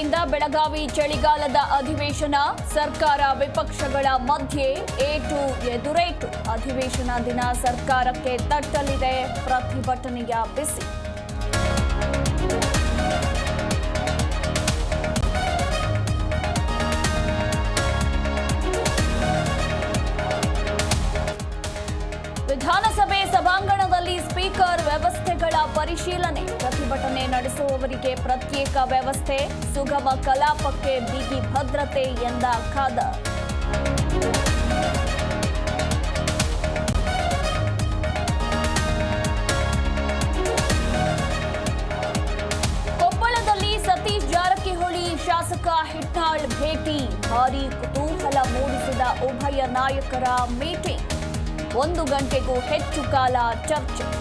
ಬೆಳಗಾವಿ ಚಳಿಗಾಲದ ಅಧಿವೇಶನ ಸರ್ಕಾರ ವಿಪಕ್ಷಗಳ ಮಧ್ಯೆ ಏಟು ಎದುರೇಟು. ಅಧಿವೇಶನ ದಿನ ಸರ್ಕಾರಕ್ಕೆ ತಟ್ಟಲಿದೆ, ಪ್ರತಿಭಟನೆಯ ಬಿಸಿ. ವಿಧಾನಸಭೆ ಸಭಾಂಗಣದಲ್ಲಿ ಸ್ಪೀಕರ್ ಪರಿಶೀಲನೆ ಪ್ರತಿಭಟನೆ ನಡೆಸುವವರಿಗೆ ಪ್ರತ್ಯೇಕ ವ್ಯವಸ್ಥೆ, ಸುಗಮ ಕಲಾಪಕ್ಕೆ ಬಿಗಿ ಭದ್ರತೆ ಎಂದ ಖಾದರ್. ಕೊಪ್ಪಳದಲ್ಲಿ ಸತೀಶ್ ಜಾರಕಿಹೊಳಿ ಶಾಸಕ ಹಿಟ್ನಾಳ್ ಭೇಟಿ. ಭಾರೀ ಕುತೂಹಲ ಮೂಡಿಸಿದ ಉಭಯ ನಾಯಕರ ಮೀಟಿಂಗ್. ಒಂದು ಗಂಟೆಗೂ ಹೆಚ್ಚು ಕಾಲ ಚರ್ಚೆ.